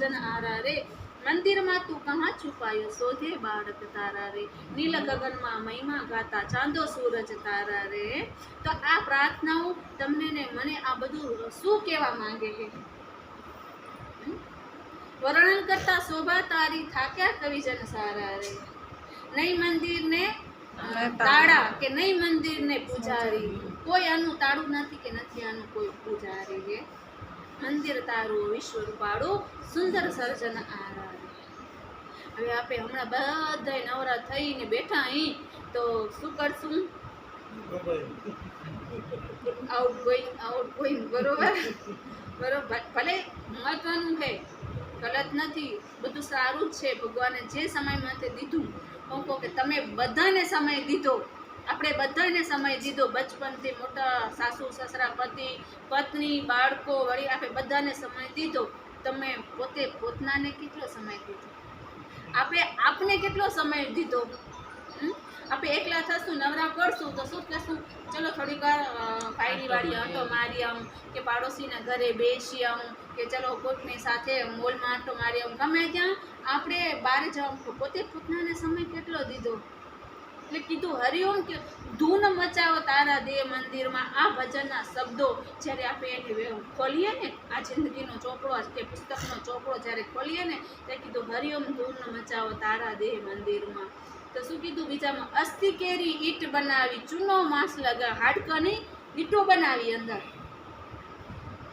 સર્જન આરા રે મંદિરમાં તું કહા છુપાયો શોધે બાળક તારા રે નીલ ગગનમાં મહિમા ગાતા ચાંદો સૂરજ તારા રે તો આ પ્રાર્થનાઓ તમને ને મને આ બધું શું કહેવા માંગે છે? વર્ણન કરતા શોભા તારી થાક્યા કવિજન સારા રે નહીં મંદિર ને તાળા કે નહીં મંદિર ને પૂજારી? કોઈ આનું તાળું નથી કે નથી આનું કોઈ પૂજારી રે મંદિર તારું વિશ્વરૂપાળું સુંદર સર્જન આરા. હવે આપણે હમણાં બધાય નવરા થઈને બેઠા અહીં, તો શું કરશું? આઉટ ગોઈંગ આઉટ ગોઈંગ બરોબર? બરોબર, ભલે મહત્વનું છે, ગલત નથી, બધું સારું જ છે, ભગવાને જે સમય માટે દીધું હું કહું કે તમે બધાને સમય દીધો. આપણે બધાને સમય દીધો બચપનથી મોટા સાસુ સસરા પતિ પત્ની બાળકો વળી આપણે બધાને સમય દીધો. તમે પોતે પોતનાને કેટલો સમય દીધો? આપણે આપને કેટલો સમય દીધો? આપણે એકલા થશું નવરા પડશું તો શું કહેશું ચલો થોડીક વાર ફાયરી વાળી આંટો મારી આવું કે પાડોશીના ઘરે બેસી આવું કે ચલો કોઈકની સાથે મોલમાં આંટો મારી આવું ગમે ત્યાં આપણે બહાર જવું પોતે પોતાને સમય કેટલો દીધો? એટલે કીધું હરિઓમ કે ધૂન મચાવો તારા દેહ મંદિરમાં. આ ભજનના શબ્દો જ્યારે આપણે એને ખોલીએ ને, આ જિંદગીનો ચોપડો કે પુસ્તકનો ચોપડો જ્યારે ખોલીએ ને, ત્યારે કીધું હરિઓમ ધૂન મચાવો તારા દેહ મંદિરમાં. તો શું કીધું બીજામાં? અસ્થિ કેરી ઈટ બનાવી, ચૂનો માંસ લગા હાડકાની ઈટો બનાવી અંદર.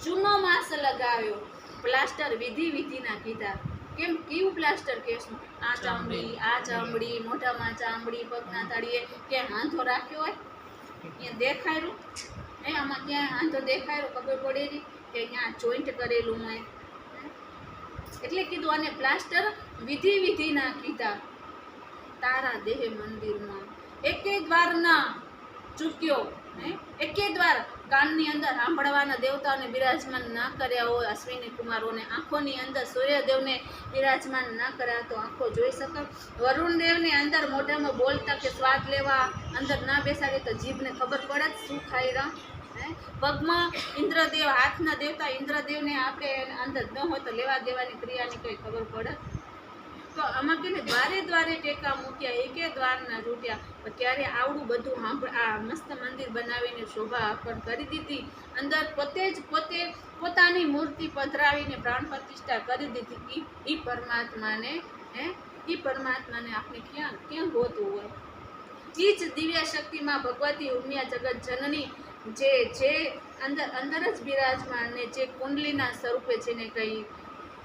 ચૂનો માંસ લગાવ્યો. પ્લાસ્ટર વિધિ વિધિના કીધા. કેમ કેવું પ્લાસ્ટર કહેશું આ ચામડી આ ચામડી મોઢામાં ચામડી પગના તાળીએ ક્યાંય હાંધો રાખ્યો હોય? અહીંયા દેખાયરું? હે આમાં ક્યાંય હાંધો દેખાયરો? ખબર પડેલી કે અહીંયા જોઈન્ટ કરેલું હોય. એટલે કીધું આને પ્લાસ્ટર વિધિ વિધિના કીધા. તારા દેહ મંદિરમાં એકે દ્વારના ચૂક્યો. હે? એકે દ્વાર કાનની અંદર સાંભળવાના દેવતાઓને બિરાજમાન ના કર્યા હોય, અશ્વિની કુમારોને આંખોની અંદર સૂર્યદેવને બિરાજમાન ના કર્યા તો આંખો જોઈ શકે. વરુણદેવની અંદર મોઢામાં બોલતા કે સ્વાદ લેવા અંદર ના બેસાડે તો જીભને ખબર પડે જ શું ખાઈ રહ્યા? પગમાં ઇન્દ્રદેવ, હાથના દેવતા ઇન્દ્રદેવને આપણે અંદર ન હોય તો લેવા દેવાની ક્રિયાની કંઈ ખબર પડે. તો આમાં કે ને દ્વારે દ્વારે ટેકા મૂક્યા, એકે દ્વારના રૂટ્યા. પણ ત્યારે આવડું બધું સાંભળ આ મસ્ત મંદિર બનાવીને શોભા અર્પણ કરી દીધી. અંદર પોતે જ પોતે પોતાની મૂર્તિ પધરાવીને પ્રાણ પ્રતિષ્ઠા કરી દીધી. એ પરમાત્માને, હે? એ પરમાત્માને આપણે ક્યાં ક્યાં ગોતવું હોય? એ જ દિવ્ય શક્તિમાં ભગવતી ઉમિયા જગત જનની જે જે અંદર અંદર જ બિરાજમાન ને જે કુંડલીના સ્વરૂપે જેને કહી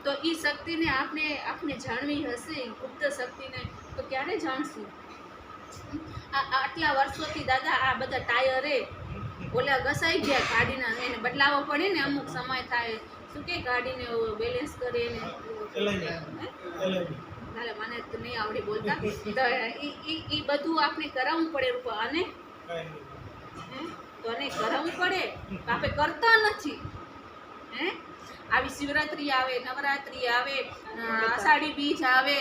તો એ શક્તિને આપણે આપણે જાણવી હશે ગુપ્ત શક્તિને. તો ક્યારે જાણશું? આટલા વર્ષોથી દાદા આ બધા ટાયરે ઓલા ઘસાઈ ગયા ગાડીના એને બદલાવો પડે ને અમુક સમય થાય. શું કે ગાડીને બેલેન્સ કરે ને? નાલે મને તો નહીં આવડે બોલતા. તો ઈ બધું આપણે કરાવવું પડે રૂપા અને? હે? તો અને કરાવવું પડે? આપણે કરતા નથી. હે? આવી શિવરાત્રી આવે, નવરાત્રી આવે અષાઢી બીજ આવે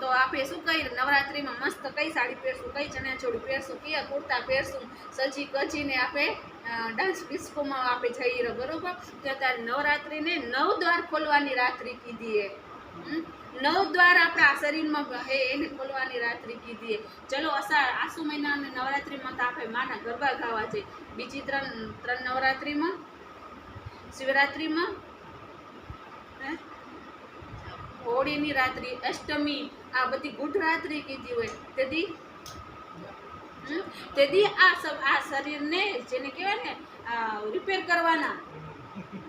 તો આપણે શું કહીએ નવરાત્રીમાં મસ્ત કઈ સાડી પહેરશું, કઈ ચણિયાચોળી પહેરશું, કયા કુર્તા પહેરશું, સજી કજીને આપણે ડાન્સ ડિસ્કોમાં આપણે જઈએ બરોબર તો અત્યારે નવરાત્રિને નવ દ્વાર ખોલવાની રાત્રિ કીધી? નવ દ્વાર આપણા શરીરમાં હે એને ખોલવાની રાત્રિ કીધી ચલો, અષાઢ, આસુ મહિના અને નવરાત્રીમાં તો આપણે માના ગરબા ગાવા છે બીજી ત્રણ ત્રણ નવરાત્રિમાં, શિવરાત્રીમાં? હોળીની રાત્રિ, અષ્ટમી, આ બધી ગુઢ રાત્રિ કીધી હોય. તેથી તેથી આ આ શરીરને જેને કહેવાય ને રિપેર કરવાના.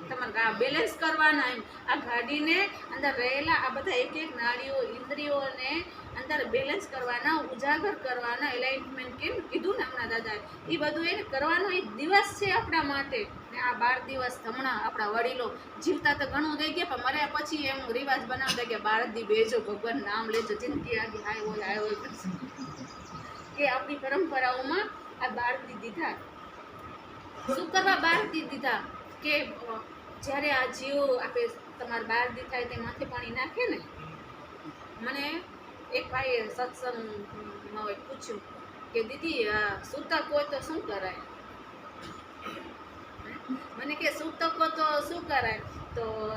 તમારે બેલેન્સ કરવાના એમ. આ ગાડીને અંદર રહેલા આ બધા એક એક નાળીઓ, ઇન્દ્રિયોને અંદર બેલેન્સ કરવાના, ઉજાગર કરવાના એલાઇન્મેન્ટ કેમ કીધું ને હમણાં દાદા એ બધું એને કરવાનો એક દિવસ છે આપણા માટે. ને આ બાર દિવસ હમણાં આપણા વડીલો જીવતા તો ઘણું થઈ ગયા, પણ મર્યા પછી એમ રિવાજ બનાવતા કે બાર દી બેજો ભગવાન નામ લેજો, જિંદગી આગી હાય હોય હાય હોય. કે આપણી પરંપરાઓમાં આ બાર દી દીધા. શું કરવા બાર દી દીધા? કે જ્યારે આ જીવો આપણે તમારે બાર દી થાય તે માથે પાણી નાખે ને? મને એક ભાઈએ સત્સંગમાં પૂછ્યું કે, દીદી, આ સૂતક હોય તો શું કરાય? મને કે સૂતકો તો શું કરાય? તો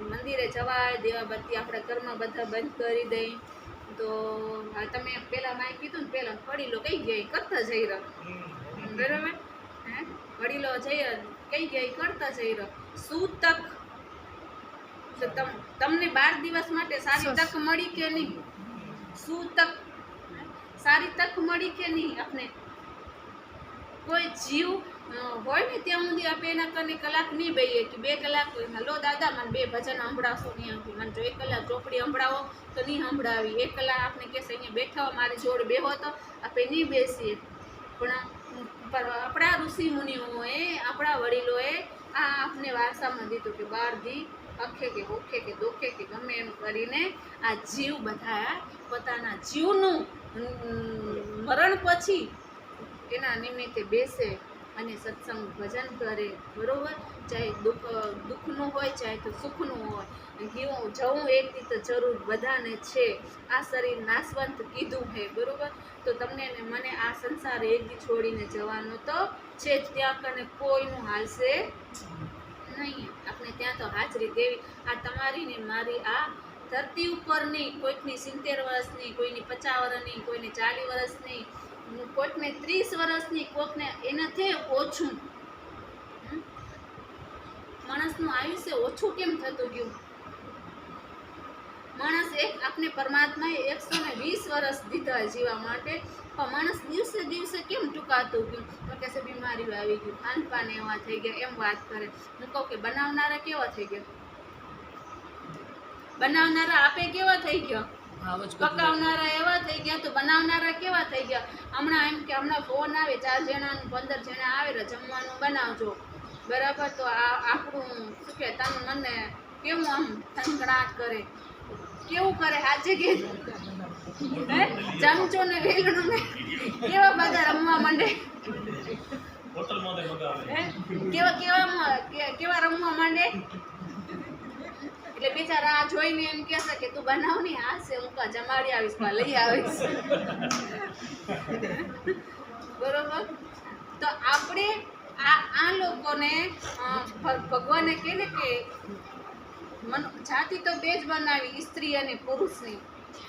મંદિરે જવાય દેવાબત્તી આપણે ઘરમાં બધા બંધ કરી દઈ. તો તમે પેલા માય કીધું ને પેલા વડીલો કઈ ગયા કરતા જઈ રહ્યો. બરાબર? હે? વડીલો જઈ કઈ ગયા કરતા જઈ રહ્યો. સૂતક તક? તમ- તમને બાર દિવસ માટે સારી તક મળી કે નહીં? સૂતક સારી તક મળી કે નહીં આપને? કોઈ જીવ હોય ને ત્યાં સુધી આપણે એના કરીને કલાક નહીં બેહીએ કે બે કલાક હલો દાદા, મને બે ભજન સંભળાવશો નહીં આપી મને જો એક કલાક ચોપડી સંભળાવો તો નહીં સંભળાવી. એક કલાક આપણે કહેશે અહીંયા બેઠા મારી જોડે બેહો તો આપણે નહીં બેસીએ. પણ આપણા ઋષિ મુનિઓએ, આપણા વડીલોએ આ આપને વારસામાં દીધું કે બહારથી અખે કે ઓખે કે દોખે કે ગમે એમ કરીને આ જીવ બધા પોતાના જીવનું મરણ પછી એના નિમિત્તે બેસે અને સત્સંગ ભજન કરે, બરોબર? ચાહે દુઃખ, દુઃખનું હોય, ચાહે તો સુખનું હોય. જીવું, જવું એક રીતે જરૂર બધાને છે. આ શરીર નાશવંત કીધું હે, બરોબર? તો તમને ને મને આ સંસાર એક દી છોડીને જવાનો તો છે જ. ત્યાં કને કોઈનું હાલશે નહીં. આપણે ત્યાં તો હાજરી દેવી. આ તમારી ને મારી આ ધરતી ઉપરની કોઈકની સિત્તેર વર્ષની, કોઈની પચાસ વર્ષની, કોઈની ચાલીસ વર્ષની. કોઈકને ત્રીસ વર્ષની કોઈકને એનાથી ઓછું? માણસનું આયુષ્ય ઓછું કેમ થતું ગયું? માણસ એક આપણે પરમાત્માએ એકસો ને વીસ વર્ષ દીધા જીવા માટે, પણ માણસ દિવસે દિવસે કેમ ટૂંકાતું ગયું? તો કે છે, બીમારીઓ આવી ગયું. ખાનપાન એવા થઈ ગયા, એમ વાત કરે. હું કહું કે બનાવનારા કેવા થઈ ગયા? બનાવનારા આપે કેવા થઈ ગયા? પકાવનારા એવા થઈ ગયા તો બનાવનારા કેવા થઈ ગયા? હમણાં એમ કે હમણાં ફોન આવે ચાર જણાનું પંદર જણા આવે જમવાનું બનાવજો. બરાબર? તો આ આપણું શું કે તન મને કેવું આમ થનગણાટ કરે? કેવું કરે? આજે કે ચમચો ને વેલણું ને કેવા બધા રમવા માંડે? કેવા કેવા કેવા રમવા માંડે? એટલે બિચારા આ જોઈને એમ કહેશે કે, તું બનાવ ને, આ છે, હું કા જમાડી આવીશ કા લઈ આવીશ. બરોબર? તો આપણે આ આ લોકોને ભગવાને કહે ને કે, મન, જાતિ તો બે જ બનાવી, સ્ત્રી અને પુરુષની.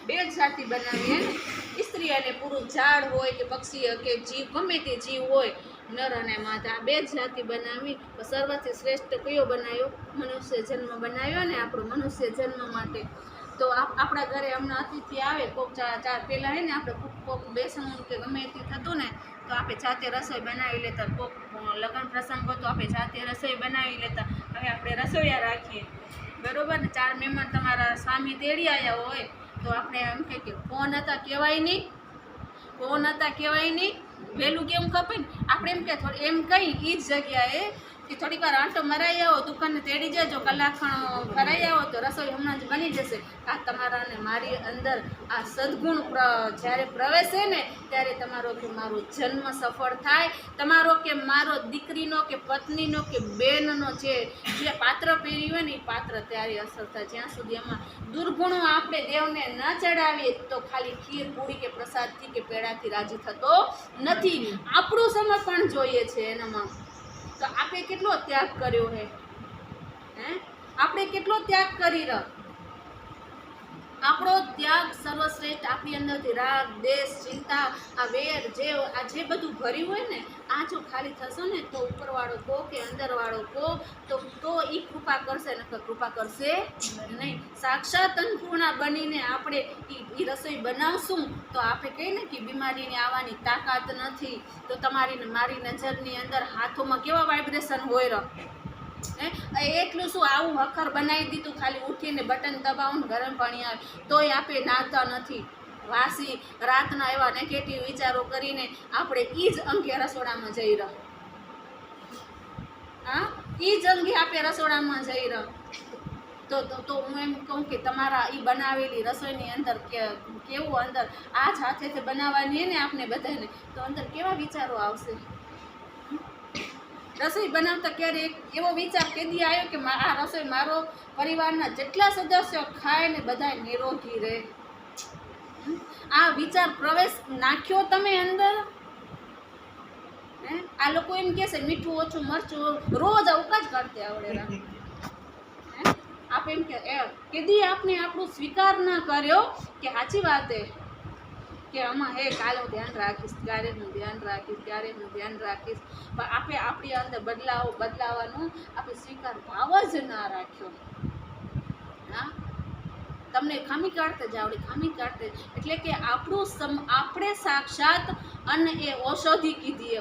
બે જ જાતિ બનાવી સ્ત્રી અને પુરુષ, ઝાડ હોય કે પક્ષી કે જીવ, ગમે તે જીવ હોય નર અને માતા બે જ જાતિ બનાવી સર્વથી શ્રેષ્ઠ કયો બનાવ્યો મનુષ્ય જન્મ બનાવ્યો ને આપણો મનુષ્ય જન્મ માટે. તો આપણા ઘરે હમણાં અતિથિ આવે, કોક ચાર ચાર પહેલાં હે ને આપણે કોક બેસણું કે ગમે તે થતું ને, તો આપણે જાતે રસોઈ બનાવી લેતા. કોક લગ્ન પ્રસંગ હોય તો આપણે જાતે રસોઈ બનાવી લેતા. હવે આપણે રસોઈયા રાખીએ. બરોબર ને? ચાર મહેમાન તમારા સ્વામી તેડી આવ્યા હોય, તો આપણે એમ કહે કે, ફોન હતા કહેવાય નહીં. ફોન હતા કહેવાય નહીં. વહેલું કેમ કપે ને? આપણે એમ કે થોડું એમ કહી એ જ જગ્યાએ કે થોડીક વાર આંટો મરાઈ આવો દુકાને તેડી જજો, કલાક ખણ ફરાઈ આવો તો રસોઈ હમણાં જ બની જશે. આ તમારા અને મારી અંદર આ સદગુણ જ્યારે પ્રવેશે ને, ત્યારે તમારો કે મારો જન્મ સફળ થાય. તમારો કે મારો દીકરીનો કે પત્નીનો કે બેનનો જે જે પાત્ર પહેર્યું હોય ને, એ પાત્ર ત્યારે અસર થાય. જ્યાં સુધી એમાં દુર્ગુણો આપણે દેવને ન ચડાવીએ, તો ખાલી ખીર, પૂરી કે પ્રસાદથી કે પેડાથી રાજી થતો નથી. આપણું સમર્પણ જોઈએ છે એનામાં. તો આપણે કેટલો ત્યાગ કર્યો હે? હે? આપણે કેટલો ત્યાગ કરી રહ આપણો ત્યાગ સર્વશ્રેષ્ઠ આપણી અંદરથી રાગ, દેશ, ચિંતા, આ વેર, જે આ જે બધું ભર્યું હોય ને આ જો ખાલી થશે ને, તો ઉપરવાળો કો કે અંદરવાળો કહો, તો તો એ કૃપા કરશે, નકર કૃપા કરશે નહીં. સાક્ષાત અન્નપૂર્ણા બનીને આપણે એ રસોઈ બનાવશું, તો આપણે કહીએ ને કે બીમારીની આવવાની તાકાત નથી. તો તમારી મારી નજરની અંદર હાથોમાં કેવા વાઇબ્રેશન હોય રહ એટલું શું આવું હખર બનાવી દીધું? ખાલી ઉઠીને બટન દબાવું ગરમ પાણી આવે. તોય આપણે નાતા નથી. વાસી રાતના એવા નેગેટિવ વિચારો કરીને આપણે એ જ અંગે રસોડામાં જઈ રહ. હા? એ જ અંગે આપણે રસોડામાં જઈ રહ. તો તો હું એમ કહું કે તમારા એ બનાવેલી રસોઈની અંદર કેવું અંદર? આ જ હાથેથી બનાવવાની ને આપણે બધાને. તો અંદર કેવા વિચારો આવશે? રસોઈ બનાવતા ક્યારે એક એવો વિચાર કેદી આવ્યો કે આ રસોઈ મારો પરિવારના જેટલા સદસ્યો ખાય ને બધા નિરોગી રહે. આ વિચાર પ્રવેશ નાખ્યો તમે અંદર? આ લોકો એમ કહે છે, મીઠું ઓછું મરચું રોજ અવકાશ કરતી આવડે? આપ એમ કે એ, કેદી આપને આપણું સ્વીકાર ના કર્યો કે સાચી વાત હે કે આમાં હે, કાલે હું ધ્યાન રાખીશ ક્યારે હું ધ્યાન રાખીશ ક્યારે હું ધ્યાન રાખીશ. પણ આપણે આપણી અંદર બદલાવ, બદલાવાનો આપણે સ્વીકાર ભાવ જ ના રાખ્યો. હા? તમને ખામી કાઢતે જ આવડે, ખામી કાઢતે એટલે કે આપણું સમ, આપણે સાક્ષાત અને એ ઔષધિ કીધી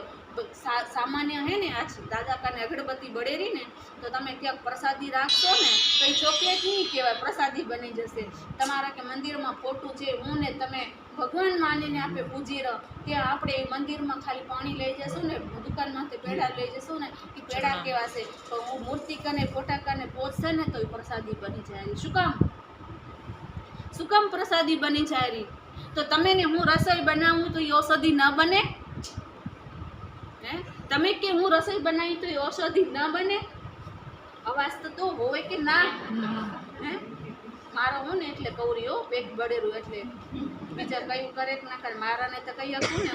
સામાન્ય હે ને આજ દાદા કાને અગરબત્તી બળેરી ને તો તમે ક્યાંક પ્રસાદી રાખશો ને તો એ ચોકલેટ નહીં કહેવાય પ્રસાદી બની જશે. તમારા કે મંદિરમાં ફોટું છે હું ને તમે ભગવાન માનીને આપણે પૂજી રહો. ત્યાં આપણે એ મંદિરમાં ખાલી પાણી લઈ જશું ને દુકાનમાંથી પેડા લઈ જશું ને એ પેડા કહેવાશે તો હું મૂર્તિ કને ફોટા કને પહોંચશે ને તો એ પ્રસાદી બની જાય. શું કામ? શું કામ પ્રસાદી બની જાય તો તમે ને હું રસોઈ બનાવું તો એ ઔષધિ ન બને? હે? તમે કે હું રસોઈ બનાવી તો એ ઔષધિ ન બને? અવાજ તો તો હોય કે ના? હે? મારો હું ને એટલે કૌરીઓ પેટ બળેરું એટલે. બીજા કયું કરે ના કરે? મારાને તો કઈ હતું ને.